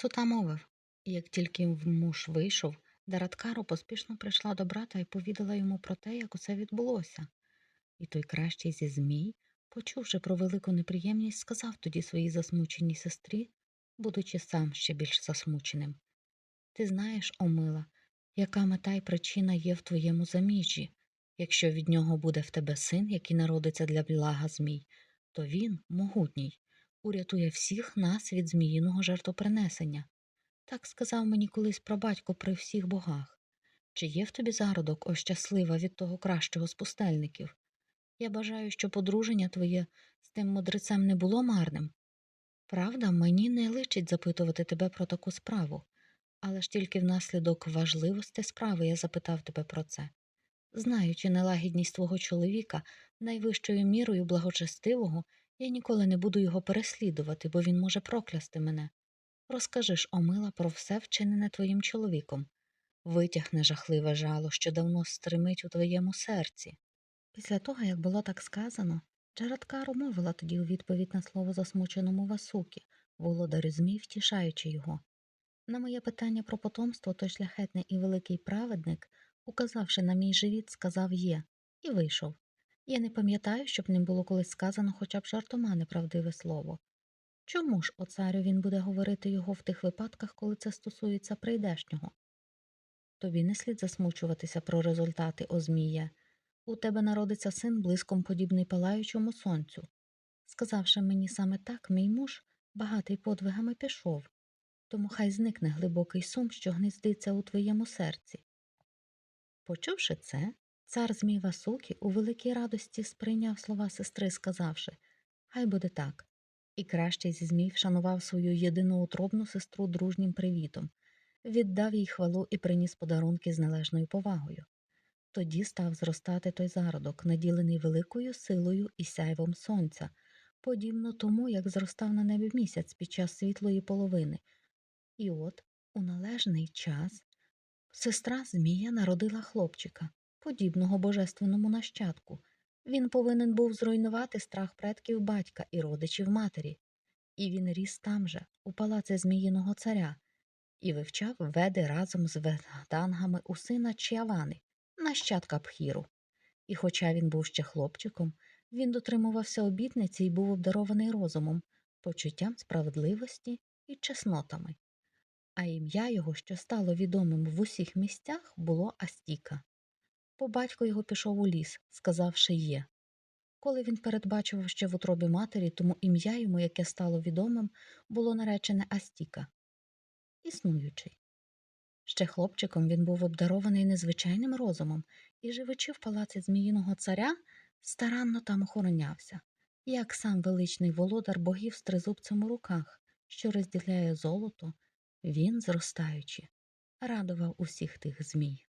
Сута мовив, і як тільки муж вийшов, Дараткаро поспішно прийшла до брата і повідала йому про те, як усе відбулося. І той кращий зі змій, почувши про велику неприємність, сказав тоді своїй засмученій сестрі, будучи сам ще більш засмученим. Ти знаєш, Омила, яка мета й причина є в твоєму заміжжі. Якщо від нього буде в тебе син, який народиться для блага змій, то він, могутній, урятує всіх нас від зміїного жертвопринесення. Так сказав мені колись прабатько при всіх богах. Чи є в тобі зародок, о щаслива від того кращого з пустельників? Я бажаю, щоб одруження твоє з тим мудрецем не було марним. Правда, мені не личить запитувати тебе про таку справу, але ж тільки внаслідок важливості справи я запитав тебе про це. Знаючи нелагідність твого чоловіка, найвищою мірою благочестивого, я ніколи не буду його переслідувати, бо він може проклясти мене. Розкажи ж, Омила, про все вчинене твоїм чоловіком. Витягне жахливе жало, що давно стримить у твоєму серці. Після того, як було так сказано, Джарадкару мовила тоді у відповідь на слово засмученому Васукі, володарю змій, втішаючи його. На моє питання про потомство той шляхетний і великий праведник, указавши на мій живіт, сказав є, і вийшов. Я не пам'ятаю, щоб ним було колись сказано хоча б жартома неправдиве слово. Чому ж, о царю, він буде говорити його в тих випадках, коли це стосується прийдешнього? Тобі не слід засмучуватися про результати, о зміє. У тебе народиться син блиском подібний палаючому сонцю. Сказавши мені саме так, мій муж, багатий подвигами, пішов, тому хай зникне глибокий сум, що гнездиться у твоєму серці. Почувши це, цар Змій Васукі у великій радості сприйняв слова сестри, сказавши Хай буде так. І кращий зі змій вшанував свою єдиноутробну сестру дружнім привітом, віддав їй хвалу і приніс подарунки з належною повагою. Тоді став зростати той зародок, наділений великою силою і сяйвом сонця, подібно тому, як зростав на небі місяць під час світлої половини. І от, у належний час, сестра Змія народила хлопчика, подібного божественному нащадку. Він повинен був зруйнувати страх предків батька і родичів матері, і він ріс там же, у палаці Зміїного царя, і вивчав веди разом з ведангами у сина Чіавани, нащадка Пхіру. І хоча він був ще хлопчиком, він дотримувався обітниці і був обдарований розумом, почуттям справедливості і чеснотами. А ім'я його, що стало відомим в усіх місцях, було Астіка. По батько його пішов у ліс, сказавши є. Коли він передбачував ще в утробі матері, тому ім'я йому, яке стало відомим, було наречене Астіка, існуючий. Ще хлопчиком він був обдарований незвичайним розумом і, живучи в палаці Зміїного царя, старанно там охоронявся, як сам величний володар богів з тризубцем у руках, що розділяє золото, він, зростаючи, радував усіх тих змій.